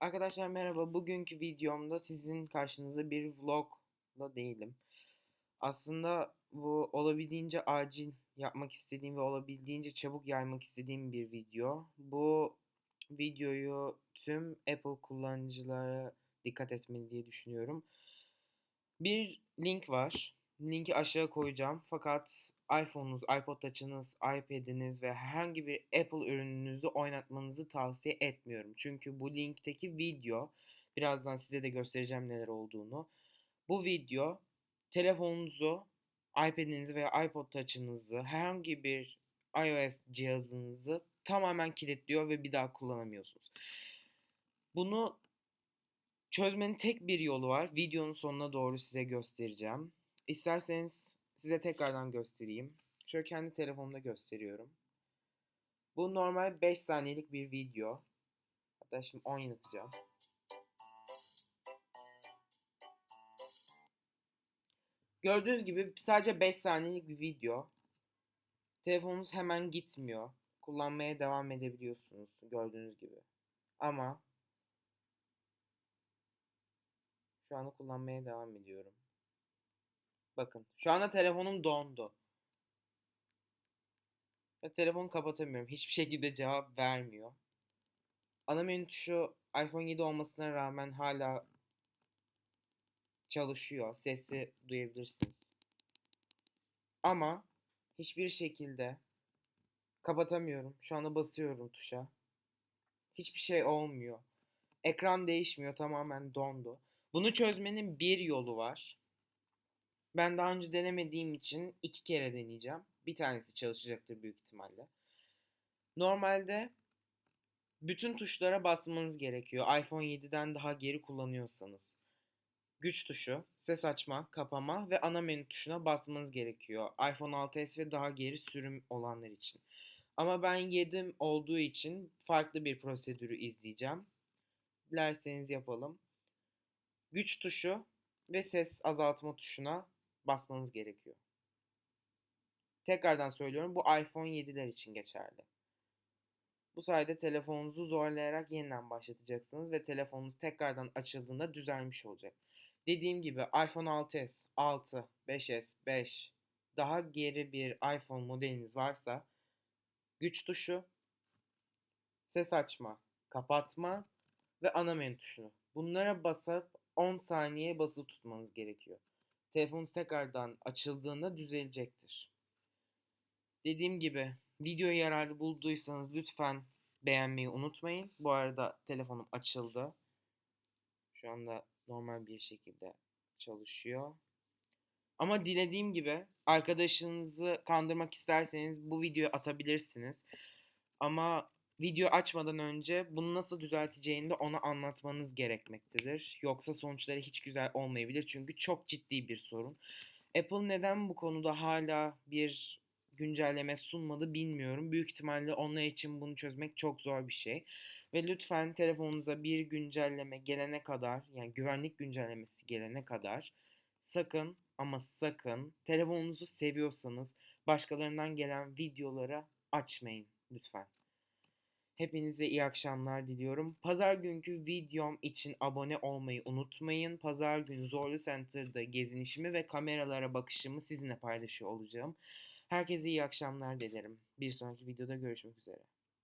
Arkadaşlar merhaba. Bugünkü videomda sizin karşınızda bir vlogla değilim. Aslında bu olabildiğince acil yapmak istediğim ve olabildiğince çabuk yaymak istediğim bir video. Bu videoyu tüm Apple kullanıcılara dikkat etmeli diye düşünüyorum. Bir link var. Linki aşağı koyacağım. Fakat iPhone'unuz, iPod Touch'ınız, iPad'iniz ve herhangi bir Apple ürününüzü oynatmanızı tavsiye etmiyorum. Çünkü bu linkteki video, birazdan size de göstereceğim neler olduğunu. Bu video telefonunuzu, iPad'inizi veya iPod Touch'ınızı, herhangi bir iOS cihazınızı tamamen kilitliyor ve bir daha kullanamıyorsunuz. Bunu çözmenin tek bir yolu var. Videonun sonuna doğru size göstereceğim. İsterseniz size tekrardan göstereyim. Şöyle kendi telefonumda gösteriyorum. Bu normal 5 saniyelik bir video. Hatta şimdi 10 yanıtacağım. Gördüğünüz gibi sadece 5 saniyelik bir video. Telefonunuz hemen gitmiyor. Kullanmaya devam edebiliyorsunuz gördüğünüz gibi. Ama şu anda kullanmaya devam ediyorum. Bakın şu anda telefonum dondu. Ve telefonu kapatamıyorum. Hiçbir şekilde cevap vermiyor. Ana menü tuşu iPhone 7 olmasına rağmen hala çalışıyor. Sesi duyabilirsiniz. Ama hiçbir şekilde kapatamıyorum. Şu anda basıyorum tuşa. Hiçbir şey olmuyor. Ekran değişmiyor. Tamamen dondu. Bunu çözmenin bir yolu var. Ben daha önce denemediğim için iki kere deneyeceğim. Bir tanesi çalışacaktır büyük ihtimalle. Normalde bütün tuşlara basmanız gerekiyor. iPhone 7'den daha geri kullanıyorsanız. Güç tuşu, ses açma, kapama ve ana menü tuşuna basmanız gerekiyor. iPhone 6s ve daha geri sürüm olanlar için. Ama ben 7 olduğu için farklı bir prosedürü izleyeceğim. Dilerseniz yapalım. Güç tuşu ve ses azaltma tuşuna basmanız gerekiyor. Tekrardan söylüyorum bu iPhone 7'ler için geçerli. Bu sayede telefonunuzu zorlayarak yeniden başlatacaksınız ve telefonunuz tekrardan açıldığında düzelmiş olacak. Dediğim gibi iPhone 6s, 6, 5s, 5 daha geri bir iPhone modeliniz varsa güç tuşu, ses açma, kapatma ve ana menü tuşunu. Bunlara basıp 10 saniye basılı tutmanız gerekiyor telefonunuz tekrardan açıldığında düzelecektir. Dediğim gibi videoyu yararlı bulduysanız lütfen beğenmeyi unutmayın. Bu arada telefonum açıldı. Şu anda normal bir şekilde çalışıyor. Ama dilediğim gibi arkadaşınızı kandırmak isterseniz bu videoyu atabilirsiniz. Ama video açmadan önce bunu nasıl düzelteceğini de ona anlatmanız gerekmektedir. Yoksa sonuçları hiç güzel olmayabilir çünkü çok ciddi bir sorun. Apple neden bu konuda hala bir güncelleme sunmadı bilmiyorum. Büyük ihtimalle onlar için bunu çözmek çok zor bir şey. Ve lütfen telefonunuza bir güncelleme gelene kadar yani güvenlik güncellemesi gelene kadar sakın ama sakın telefonunuzu seviyorsanız başkalarından gelen videoları açmayın lütfen. Hepinize iyi akşamlar diliyorum. Pazar günkü videom için abone olmayı unutmayın. Pazar günü Zorlu Center'da gezinişimi ve kameralara bakışımı sizinle paylaşıyor olacağım. Herkese iyi akşamlar dilerim. Bir sonraki videoda görüşmek üzere.